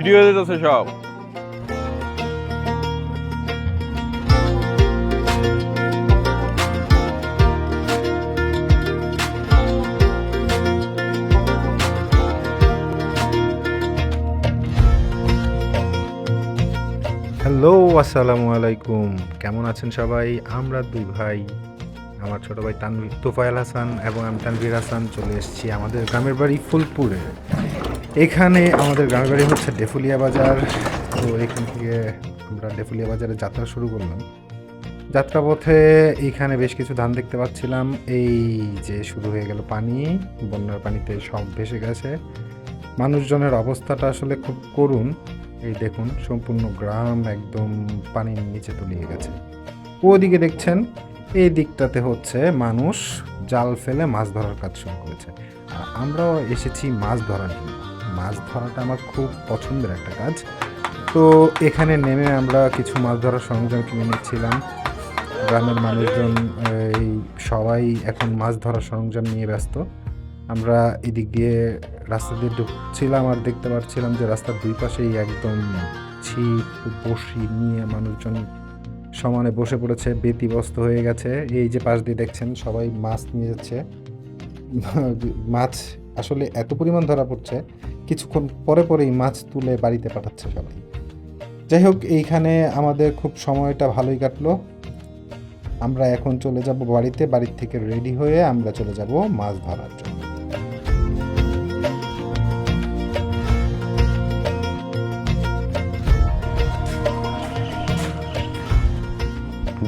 Video দিতেছে সব। Hello আসসালামু আলাইকুম। কেমন আছেন সবাই? আমরা দুই ভাই, আমার ছোট ভাই তানভীর তোফায়েল হাসান এবং আমি তানভীর হাসান চলে এসেছি আমাদের গ্রামের বাড়ি ফুলপুরে। এখানে আমাদের গ্রামের বাড়ি হচ্ছে ডেফুলিয়া বাজার। তো এখান থেকে আমরা ডেফুলিয়া বাজারে যাত্রা শুরু করলাম। যাত্রাপথে এইখানে বেশ কিছু ধান দেখতে পাচ্ছিলাম। এই যে শুরু হয়ে গেল পানি, বন্যার পানিতে সব ভেসে গেছে। মানুষজনের অবস্থাটা আসলে খুব করুণ। এই দেখুন, সম্পূর্ণ গ্রাম একদম পানির নিচে তলিয়ে গেছে। ওদিকে দেখছেন, এই দিকটাতে হচ্ছে মানুষ জাল ফেলে মাছ ধরার কাজ শুরু করেছে। আমরাও এসেছি মাছ ধরার জন্য। মাছ ধরাটা আমার খুব পছন্দের একটা কাজ। তো এখানে নেমে আমরা কিছু মাছ ধরার সরঞ্জাম কিনে নিচ্ছিলাম। গ্রামের মানুষজন, এই সবাই এখন মাছ ধরার সরঞ্জাম নিয়ে ব্যস্ত। আমরা এদিক দিয়ে রাস্তা দিয়ে ঢুকছিলাম আর দেখতে পাচ্ছিলাম যে রাস্তার দুই পাশেই একদম ছিপ বসি নিয়ে মানুষজন সমানে বসে পড়েছে, ব্যতিব্যস্ত হয়ে গেছে। এই যে পাশ দিয়ে দেখছেন, সবাই মাছ নিয়ে যাচ্ছে। মাছ আসলে এত পরিমাণ ধরা পড়ছে কিছুক্ষণ পরে পরেই মাছ তুলে বাড়িতে পাঠাচ্ছে সবাই। যাই হোক, এইখানে আমাদের খুব সময়টা ভালোই কাটলো। আমরা এখন চলে যাব বাড়িতে, বাড়ির থেকে রেডি হয়ে আমরা চলে যাব মাছ ধরার জন্য।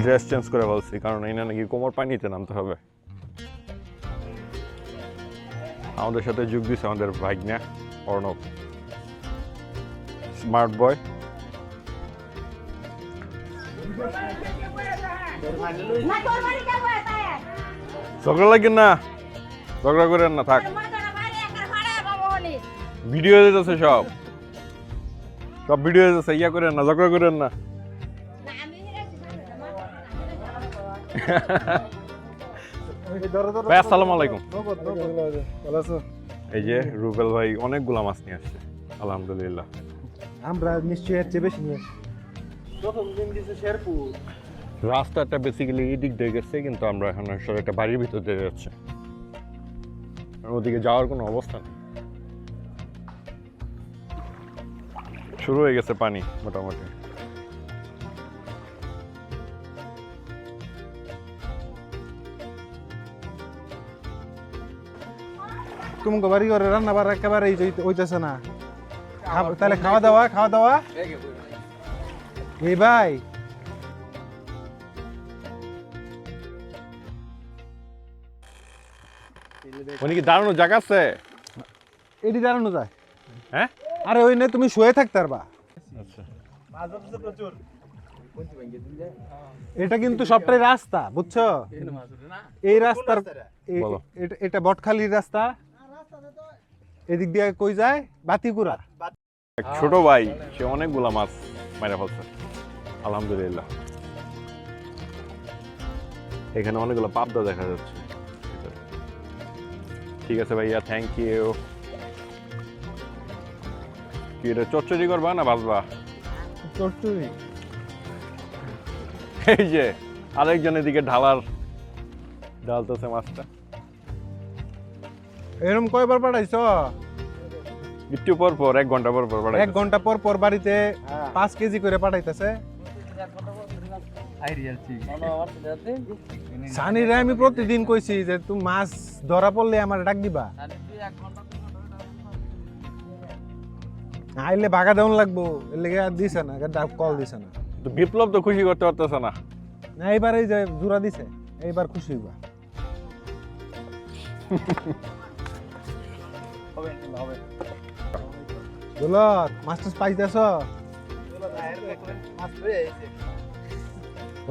ড্রেস চেঞ্জ করে বলছি, কারণ এই না নাকি কোমর পানিতে নামতে হবে। আমাদের সাথে যোগ দিছে আমাদের ভাগ্না। অর্ণব। স্মার্ট বয় ঝগড়া লাগেন না। ঝগড়া করেন না থাক। ভিডিও দিতেছে সব। সব ভিডিও দিতেছে ইয়া করেন না ঝগড়া করেন না। ভাই আসসালামু আলাইকুম। এই যে রুবেল ভাই অনেকগুলা মাছ নিয়ে আসছে আলহামদুলিল্লাহ। আমরা নিশ্চয়ই এর চেয়ে বেশি নিয়ে শেরপুর। রাস্তাটা বেসিক্যালি এই দিক দিয়ে গেছে কিন্তু আমরা এখন আসলে একটা বাড়ির ভিতর দিয়ে যাচ্ছে। ওদিকে যাওয়ার কোনো অবস্থা নেই। শুরু হয়ে গেছে পানি মোটামুটি। তুমি বাড়ি করে রান্না বার একেবারে হইতেছে না। তাহলে খাওয়া দাওয়া খাওয়া দাওয়া? এই ভাই। উনি কি দাঁড়ানো জায়গা আছে? এটি দাঁড়ানো যায়। হ্যাঁ? আরে ওই নে তুমি শুয়ে থাকতে পারবা। আচ্ছা। এটা কিন্তু সবটাই রাস্তা বুঝছ? এই রাস্তার এটা বটখালির রাস্তা। এদিক দিয়ে কই যায়? বাতিকুড়া এক ছোট ভাই সে অনেকগুলা মাছ মারা ফেলছে। আলহামদুলিল্লাহ। এখানে অনেকগুলো পাবদা দেখা যাচ্ছে। ঠিক আছে ভাইয়া থ্যাংক ইউ কি এটা চচ্চড়ি করবা না ভাজবা? চটচড়ি এই যে আরেকজন এদিকে ঢালার ঢালতেছে মাছটা। এরকম কয়বার পাঠাইছ? একটু পর পর এক ঘণ্টা পর পর এক বাড়াইতেছে। ঘণ্টা পর পর বাড়িতে পাঁচ কেজি করে পাঠাইতেছে? সানিরে আমি প্রতিদিন কইছি যে তুমি মাছ ধরা পড়লে আমার ডাক দিবা। আইলে ভাগা দেওয়ান লাগবো এর লেগে আর দিছে না ডাক কল দিছে না। তো বিপ্লব তো খুশি করতে পারতেছে না। না এইবার এই যে জোড়া দিছে এইবার খুশি হইবা। দৌলত মাছ টাছ পাইতেছ?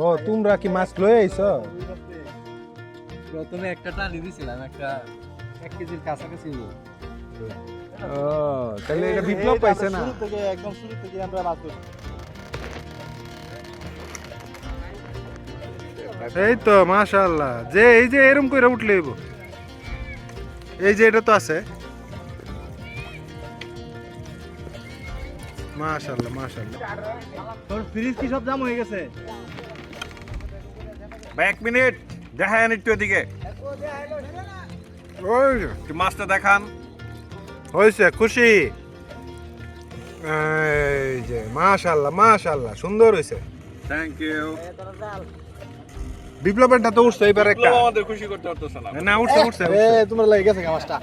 ও তোমরা কি মাছ লয়ে আইছ? প্রথমে একটা টানি দিছিলাম একটা এক কেজির কাছাকাছি ও তাহলে এটা বিপ্লব পাইছে না? একদম শুরু থেকে আমরা মাছ ধরি এই তো মাশাআল্লাহ। যে এই যে এরম কইরা উঠলে হইব। এই যে এটা তো আছে। মাশাআল্লাহ মাশাআল্লাহ। তোর ফ্রিজ কি সব জাম হয়ে গেছে? ভাই এক মিনিট। দেখান একটু এদিকে। ওই মাছটা দেখান। হয়েছে খুশি। এই যে মাশাআল্লাহ মাশাআল্লাহ সুন্দর হয়েছে। থ্যাংক ইউ বিপ্লবেরটা তো উঠছে এবার একটা। আমাদের খুশি করতে পারতেছে না। না উঠছে উঠছে এ তোমার লাগে গেছে গামাসটা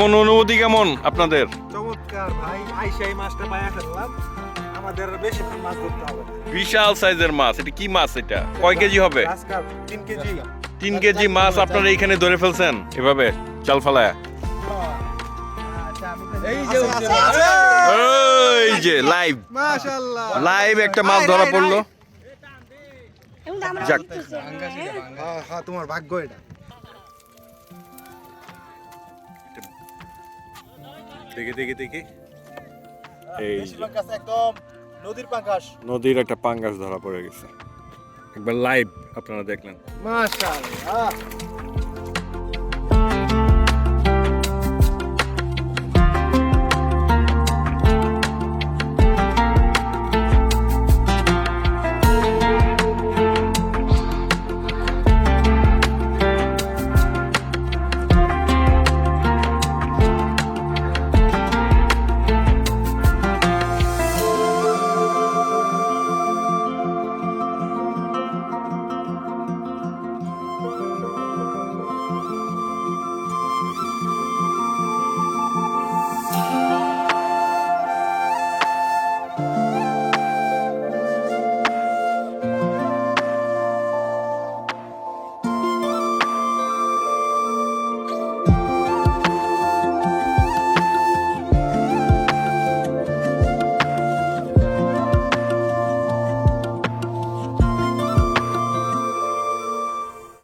কেমন অনুভূতি কেমন আপনাদের? চমৎকার ভাই মাছটা পায়া ফেললাম আমাদের বেশি মাছ ধরতে হবে বিশাল সাইজের মাছ এটা কি মাছ এটা? কয় কেজি হবে? তিন কেজি। তিন কেজি মাছ আপনারা এখানে ধরে ফেলছেন? এভাবে চাল ফালায়। এই যে লাইভ লাইভ একটা মাছ ধরা পড়ল। যাক। হ্যাঁ হ্যাঁ তোমার ভাগ্য এটা। দেখি দেখি দেখি। এই একদম নদীর পাঙ্গাস। নদীর একটা পাঙ্গাস ধরা পড়ে গেছে। একবার লাইভ আপনারা দেখলেন। মাশাআল্লাহ।